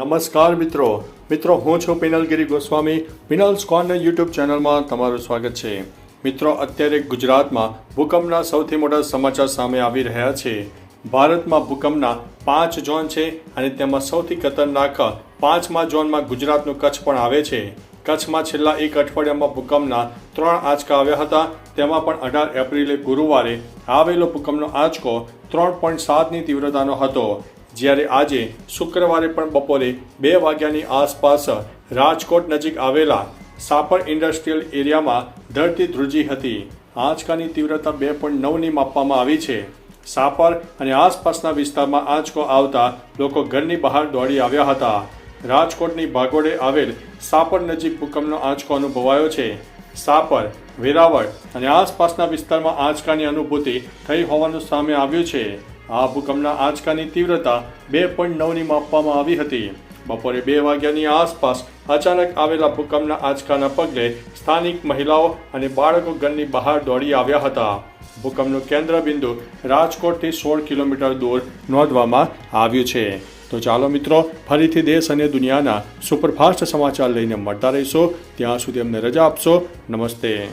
નમસ્કાર મિત્રો. મિત્રો, હું છું પિનલગીરી ગોસ્વામી. પિનલ સ્કોન યુટ્યુબ ચેનલમાં તમારું સ્વાગત છે. મિત્રો, અત્યારે ગુજરાતમાં ભૂકંપના સૌથી મોટા સમાચાર સામે આવી રહ્યા છે. ભારતમાં ભૂકંપના પાંચ ઝોન છે અને તેમાં સૌથી ખતરનાક પાંચમા ઝોનમાં ગુજરાતનું કચ્છ પણ આવે છે. કચ્છમાં છેલ્લા એક અઠવાડિયામાં ભૂકંપના ત્રણ આંચકા આવ્યા હતા. તેમાં પણ અઢાર એપ્રિલે ગુરુવારે આવેલો ભૂકંપનો આંચકો ત્રણ પોઈન્ટ સાતની તીવ્રતાનો હતો. જ્યારે આજે શુક્રવારે પણ બપોરે બે વાગ્યાની આસપાસ રાજકોટ નજીક આવેલા સાપર ઇન્ડસ્ટ્રીયલ એરિયામાં ધરતી ધ્રુજી હતી. આંચકાની તીવ્રતા બે પોઈન્ટ નવની માપવામાં આવી છે. સાપર અને આસપાસના વિસ્તારમાં આંચકો આવતા લોકો ઘરની બહાર દોડી આવ્યા હતા. રાજકોટની ભાગોળે આવેલ સાપર નજીક ભૂકંપનો આંચકો અનુભવાયો છે. સાપર, વેરાવળ અને આસપાસના વિસ્તારમાં આંચકાની અનુભૂતિ થઈ હોવાનું સામે આવ્યું છે. આ ભૂકંપના આંચકાની તીવ્રતા બે પોઈન્ટ નવની માપવામાં આવી હતી. બપોરે બે વાગ્યાની આસપાસ અચાનક આવેલા ભૂકંપના આંચકાના પગલે સ્થાનિક મહિલાઓ અને બાળકો ઘરની બહાર દોડી આવ્યા હતા. ભૂકંપનું કેન્દ્ર બિંદુ રાજકોટથી સોળ કિલોમીટર દૂર નોંધવામાં આવ્યું છે. તો ચાલો મિત્રો, ફરીથી દેશ અને દુનિયાના સુપરફાસ્ટ સમાચાર લઈને મળતા રહીશો. ત્યાં સુધી અમને રજા આપશો. નમસ્તે.